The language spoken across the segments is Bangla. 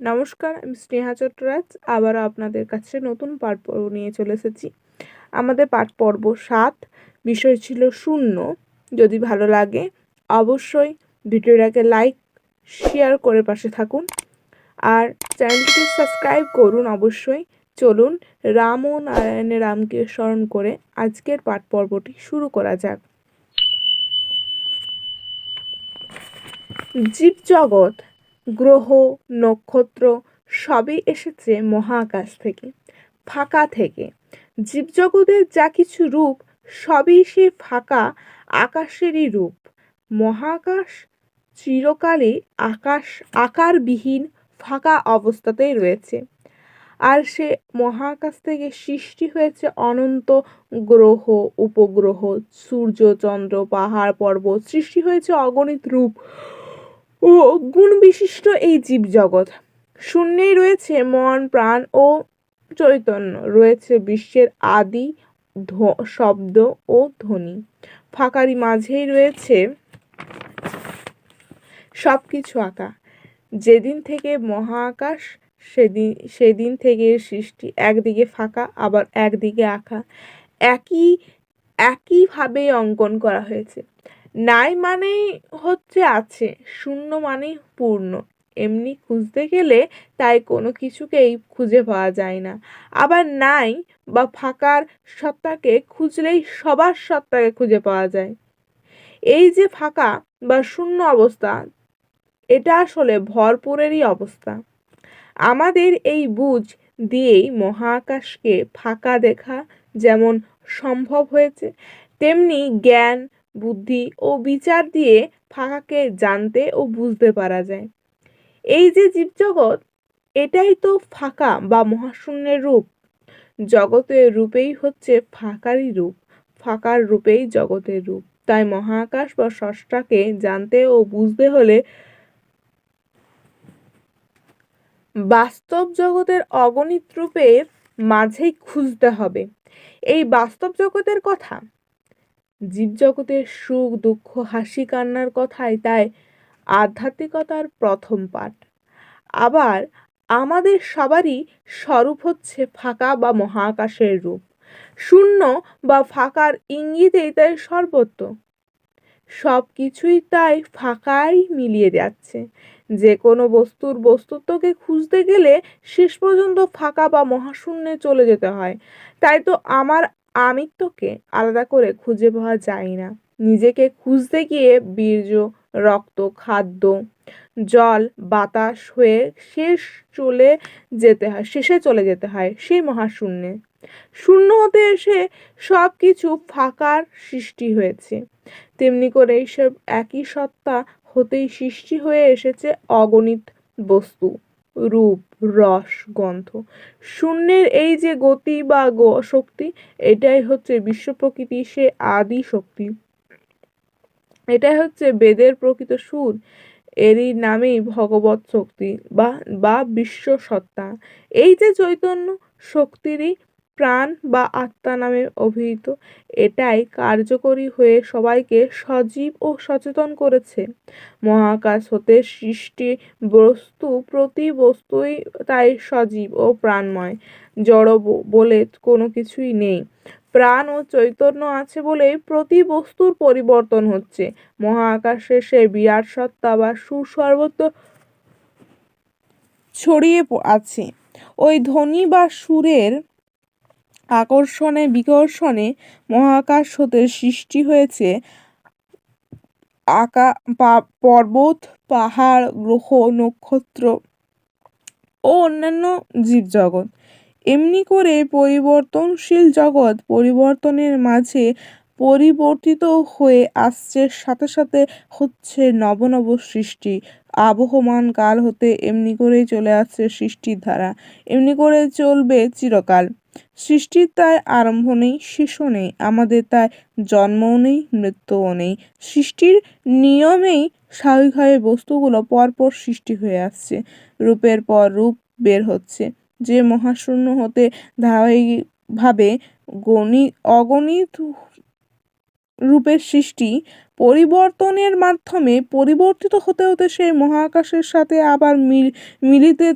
নমস্কার, আমি স্নেহা চট্টরাজ। আবারও আপনাদের কাছে নতুন পাঠ পর্ব নিয়ে চলে এসেছি। আমাদের পাঠ পর্ব সাত, বিষয় ছিল শূন্য। যদি ভালো লাগে, অবশ্যই ভিডিওটাকে লাইক, শেয়ার করে পাশে থাকুন। আর চ্যানেলটিকে সাবস্ক্রাইব করুন অবশ্যই। চলুন রাম ও নারায়ণের রামকে স্মরণ করে আজকের পাঠ পর্বটি শুরু করা যাক। জীবজগৎ গ্রহ, নক্ষত্র সবই এসেছে মহাকাশ থেকে, ফাঁকা থেকে। জীবজগতের যা কিছু রূপ, সবই সে ফাঁকা আকাশেরই রূপ। মহাকাশ চিরকালই আকাশ আকারবিহীন ফাঁকা অবস্থাতেই রয়েছে। আর সে মহাকাশ থেকে সৃষ্টি হয়েছে অনন্ত গ্রহ, উপগ্রহ, সূর্য, চন্দ্র, পাহাড়, পর্বত। সৃষ্টি হয়েছে অগণিত রূপ। ও গুণ বিশিষ্ট এই জীবজগৎ। শূন্যেই রয়েছে মন, প্রাণ ও চৈতন্য। রয়েছে বিশ্বের আদি শব্দ ও ধ্বনি। ফাঁকারি মাঝেই রয়েছে সব কিছু আঁকা। যেদিন থেকে মহাকাশ সেদিন সেদিন থেকে সৃষ্টি। একদিকে ফাঁকা, আবার একদিকে আঁকা। একই একইভাবেই অঙ্কন করা হয়েছে। নাই মানেই হচ্ছে আছে, শূন্য মানেই পূর্ণ। এমনি খুঁজতে গেলে তাই কোনো কিছুকেই খুঁজে পাওয়া যায় না। আবার নাই বা ফাঁকার সত্তাকে খুঁজলেই সবার সত্তাকে খুঁজে পাওয়া যায়। এই যে ফাঁকা বা শূন্য অবস্থা, এটা আসলে ভরপুরেরই অবস্থা। আমাদের এই বুঝ দিয়েই মহাকাশকে ফাঁকা দেখা যেমন সম্ভব হয়েছে, তেমনি জ্ঞান বুদ্ধি ও বিচার দিয়ে ফাঁকাকে জানতে ও বুঝতে পারা যায়। এই যে জীবজগৎ, এটাই তো ফাঁকা বা মহাশূন্যের রূপ। জগতের রূপেই হচ্ছে ফাঁকারই রূপ, ফাঁকার রূপেই জগতের রূপ। তাই মহাকাশ বা ষষ্ঠাকে জানতে ও বুঝতে হলে বাস্তব জগতের অগণিত রূপের মাঝেই খুঁজতে হবে। এই বাস্তব জগতের কথা জীবজগতের সুখ, দুঃখ, হাসি, কান্নার কথাই তাই আধ্যাত্মিকতার প্রথম পাঠ। আবার আমাদের সবারই স্বরূপ হচ্ছে ফাঁকা বা মহাকাশের রূপ। শূন্য বা ফাঁকার ইঙ্গিতেই তাই সর্বত্র। সব কিছুই তাই ফাঁকাই মিলিয়ে যাচ্ছে। যে কোনো বস্তুর বস্তুত্বকে খুঁজতে গেলে শেষ পর্যন্ত ফাঁকা বা মহাশূন্যে চলে যেতে হয়। তাই তো আমার আমিত্বকে আলাদা করে খুঁজে পাওয়া যায় না। নিজেকে খুঁজতে গিয়ে বীর্য, রক্ত, খাদ্য, জল, বাতাস হয়ে শেষ চলে যেতে হয়, শেষে চলে যেতে হয় সেই মহাশূন্যে। শূন্য হতে এসে সব কিছু ফাঁকার সৃষ্টি হয়েছে। তেমনি করে এইসব একই সত্তা হতেই সৃষ্টি হয়ে এসেছে অগণিত বস্তু। রূপ, রস, গন্ধ। শূন্যের এই যে গতি বা শক্তি, এটাই হচ্ছে বিশ্ব প্রকৃতি, সে আদি শক্তি। এটাই হচ্ছে বেদের প্রকৃত সুর। এরই নামেই ভগবত শক্তি বা বা বিশ্ব সত্তা। এই যে চৈতন্য শক্তিরই প্রাণ বা আত্মা নামে অভিহিত। এটাই কার্যকরী হয়ে সবাইকে সজীব ও সচেতন করেছে। মহাকাশ হতে সৃষ্টি বস্তু প্রতি বস্তুই তাই সজীব ও প্রাণময়। জড় বলে কোনো কিছুই নেই। প্রাণ ও চৈতন্য আছে বলেই প্রতি বস্তুর পরিবর্তন হচ্ছে। মহাকাশে সে বিরাট সত্তা বা সুসর্বত্র ছড়িয়ে আছে। ওই ধ্বনি বা সুরের আকর্ষণে, বিকর্ষণে মহাকাশ হতে সৃষ্টি হয়েছে। আকা পর্বত, পাহাড়, গ্রহ, নক্ষত্র ও অন্যান্য জীবজগৎ। এমনি করে পরিবর্তনশীল জগৎ পরিবর্তনের মাঝে পরিবর্তিত হয়ে আসছে, সাথে সাথে হচ্ছে নব নব সৃষ্টি। আবহমান কাল হতে এমনি করেই চলে আসছে সৃষ্টির ধারা, এমনি করে চলবে চিরকাল। সৃষ্টির তাই আরম্ভ নেই শেষও নেই, আমাদের তাই জন্মও নেই, মৃত্যুও নেই। সৃষ্টির নিয়মেই স্বাভাবিকভাবে বস্তুগুলো পরপর সৃষ্টি হয়ে আসছে। রূপের পর রূপ বের হচ্ছে। যে মহাশূন্য হতে ধারাবাহিকভাবে গণিত অগণিত রূপের সৃষ্টি পরিবর্তনের মাধ্যমে পরিবর্তিত হতে হতে সেই মহাকাশের সাথে আবার মিল, মিলিতে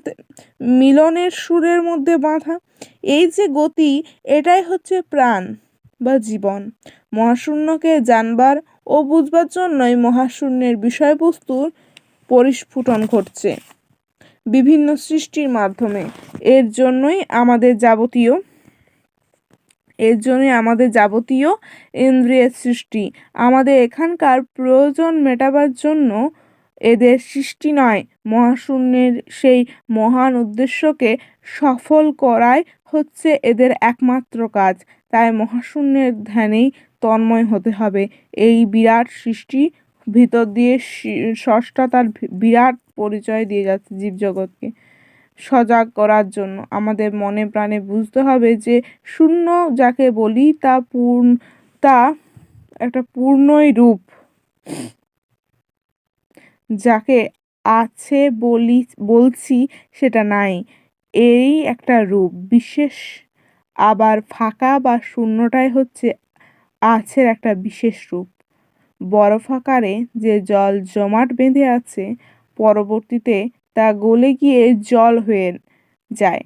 মিলনের সুরের মধ্যে বাঁধা। এই যে গতি, এটাই হচ্ছে প্রাণ বা জীবন। মহাশূন্যকে জানবার ও বুঝবার জন্যই মহাশূন্যের বিষয়বস্তুর পরিস্ফুটন ঘটছে। বিভিন্ন সৃষ্টির মাধ্যমে। এর জন্যই আমাদের যাবতীয় এর জন্যই আমাদের যাবতীয় ইন্দ্রিয়ের সৃষ্টি। আমাদের এখানকার প্রয়োজন মেটাবার জন্য এদের সৃষ্টি নয়। মহাশূন্যের সেই মহান উদ্দেশ্যকে সফল করাই হচ্ছে এদের একমাত্র কাজ। তাই মহাশূন্যের ধ্যানেই তন্ময় হতে হবে। এই বিরাট সৃষ্টি ভিতর দিয়ে ষষ্ঠা তার বিরাট পরিচয় দিয়ে যাচ্ছে জীবজগৎকে। সজাগ করার জন্য। আমাদের মনে প্রাণে বুঝতে হবে যে শূন্য যাকে বলি তা পূর্ণ, তা একটা পূর্ণই রূপ। যাকে আছে বলি, বলছি সেটা নাই। এই একটা রূপ, বিশেষ। আবার ফাঁকা বা শূন্যটাই হচ্ছে আছের একটা বিশেষ রূপ। বরফ আকারে যে জল জমাট বেঁধে আছে, পরবর্তীতে তা গলে গিয়ে জল হয়ে যায়।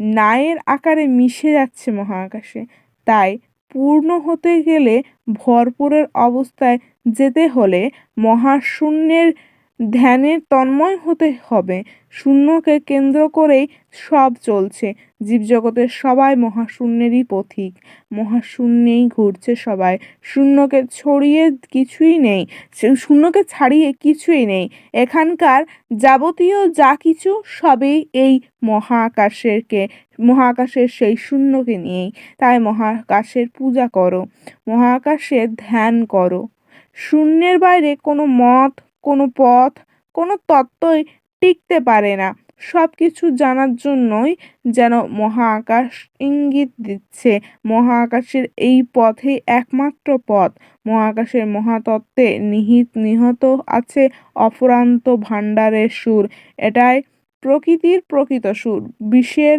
নায়ের আকারে মিশে যাচ্ছে মহাকাশে। তাই পূর্ণ হতে গেলে ভরপুরের অবস্থায় যেতে হলে মহাশূন্যের ধ্যানে তন্ময় হতে হবে। শূন্যকে কেন্দ্র করেই সব চলছে। জীবজগতের সবাই মহাশূন্যেরই পথিক। মহাশূন্যেই ঘুরছে সবাই। শূন্যকে ছড়িয়ে কিছুই নেই। শূন্যকে ছাড়িয়ে কিছুই নেই। এখানকার যাবতীয় যা কিছু সবই এই মহাকাশেরকে, মহাকাশের সেই শূন্যকে নিয়েই। তাই মহাকাশের পূজা করো। মহাকাশের ধ্যান করো। শূন্যের বাইরে কোনো মত কোনো পথ, কোনো তত্ত্বই টিকতে পারে না। সব কিছু জানার জন্যই যেন মহাকাশ ইঙ্গিত দিচ্ছে। মহাকাশের এই পথে একমাত্র পথ। মহাকাশের মহাতত্ত্বে নিহিত নিহত আছে অফুরান্ত ভাণ্ডারের সুর। এটাই প্রকৃতির প্রকৃত সুর। বিশ্বের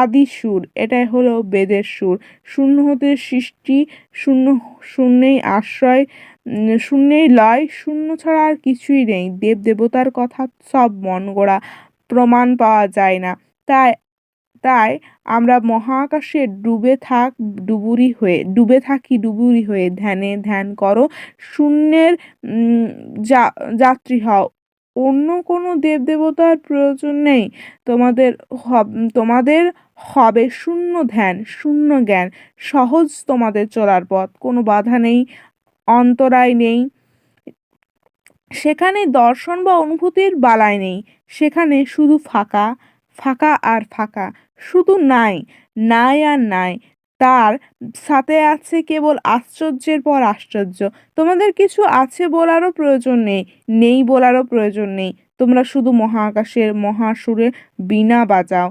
আদি সুর, এটাই হলো বেদের সুর। শূন্য হতে সৃষ্টি, শূন্য, শূন্যেই আশ্রয় শূন্যেই লয়, শূন্য ছাড়া আর কিছুই নেই। দেব দেবতার কথা সব মন গড়া, প্রমাণ পাওয়া যায় না। তাই তাই আমরা মহাকাশে ডুবে থাক, ডুবুরি হয়ে, ডুবে থাকি ডুবুরি হয়ে, ধ্যানে ধ্যান করো, শূন্যের যাত্রী হও। অন্য কোনো দেবদেবতার প্রয়োজন নেই। তোমাদের তোমাদের হবে শূন্য ধ্যান, শূন্য জ্ঞান, সহজ তোমাদের চলার পথ, কোনো বাধা নেই, অন্তরায় নেই। সেখানে দর্শন বা অনুভূতির বালাই নেই, সেখানে শুধু ফাঁকা ফাঁকা আর ফাঁকা, শুধু নাই নাই আর নাই তার সাথে আছে কেবল আশ্চর্যের পর আশ্চর্য। তোমাদের কিছু আছে বলারও প্রয়োজন নেই নেই বলারও প্রয়োজন নেই। তোমরা শুধু মহাকাশের মহাসুরে বিনা বাজাও।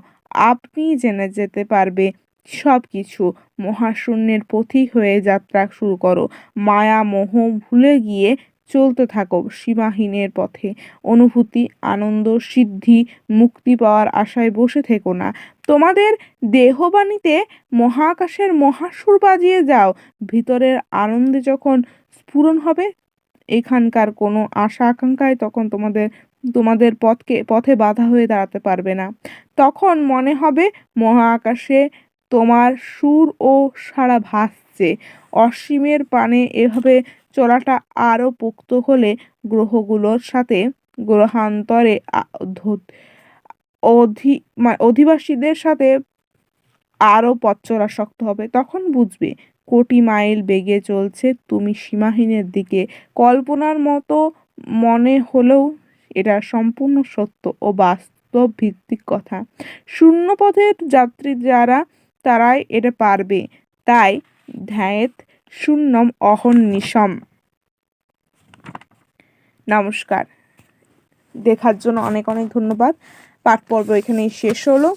আপনি জেনে যেতে পারবে সব কিছু মহাশূন্যের পথিক হয়ে যাত্রা শুরু করো। মায়া মোহ ভুলে গিয়ে চলতে থাকো সীমাহীনের পথে। অনুভূতি, আনন্দ, সিদ্ধি, মুক্তি পাওয়ার আশায় বসে থেকো না। তোমাদের দেহবাণীতে মহাকাশের মহাসুর বাজিয়ে যাও। ভিতরের আনন্দে যখন স্ফুরণ হবে, এখানকার কোনো আশা আকাঙ্ক্ষায় তখন তোমাদের তোমাদের পথকে, পথে বাধা হয়ে দাঁড়াতে পারবে না। তখন মনে হবে মহাকাশে তোমার সুর ও সারা ভাসছে। অসীমের পানে এভাবে চলাটা আরও পোক্ত হলে গ্রহগুলোর সাথে গ্রহান্তরে অধি অধিবাসীদের সাথে আরও পথ চলা শক্ত হবে। তখন বুঝবে, কোটি মাইল বেগে চলছে তুমি সীমাহীনের দিকে। কল্পনার মতো মনে হলেও এটা সম্পূর্ণ সত্য ও বাস্তব ভিত্তিক কথা। শূন্য পথের যাত্রী যারা, তারাই এটা পারবে। তাই ধ্যায়েত শূন্যম অহর্নিশম নমস্কার। দেখার জন্য অনেক অনেক ধন্যবাদ। পাঠ পর্ব এখানেই শেষ হলো।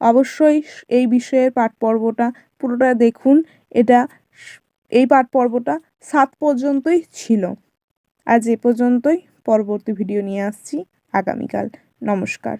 অবশ্যই এই বিষয়ের পাঠ পর্বটা পুরোটা দেখুন। এটা এই পাঠ পর্বটা সাত পর্যন্তই ছিল। আজ এ পর্যন্তই। পরবর্তী ভিডিও নিয়ে আসছি। আগামীকাল। নমস্কার।